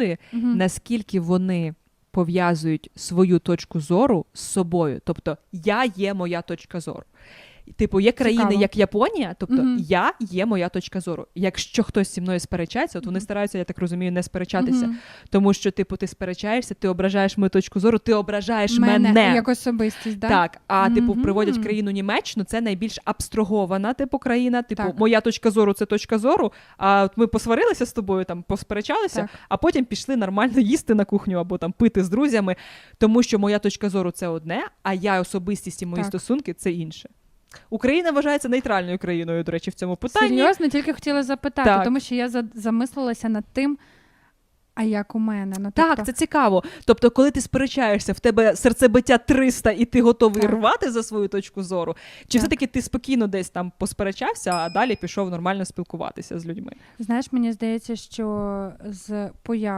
люди, угу. наскільки вони пов'язують свою точку зору з собою. Тобто, я є моя точка зору. Типу, є країни, Цікаво. як Японія, тобто Мгм. я є моя точка зору. Якщо хтось зі мною сперечається, от вони стараються, я так розумію, не сперечатися. Мгм. Тому що, типу, ти сперечаєшся, ти ображаєш мою точку зору, ти ображаєш мене. як особистість, да? Так, а типу, приводять країну Німеччину, це найбільш абстрагована, типу, країна. Типу, Так. моя точка зору це точка зору. А от ми посварилися з тобою, там посперечалися, Так. а потім пішли нормально їсти на кухню або там пити з друзями, тому що моя точка зору це одне, а я особистість і мої Так. стосунки це інше. Україна вважається нейтральною країною, до речі, в цьому питанні. Серйозно, тільки хотіла запитати, Так. тому що я за- замислилася над тим, а як у мене. Ну, Так, тобто, це цікаво. Тобто, коли ти сперечаєшся, в тебе серцебиття 300 і ти готовий Так. рвати за свою точку зору, чи Так. все-таки ти спокійно десь там посперечався, а далі пішов нормально спілкуватися з людьми? знаєш, мені здається, що з появою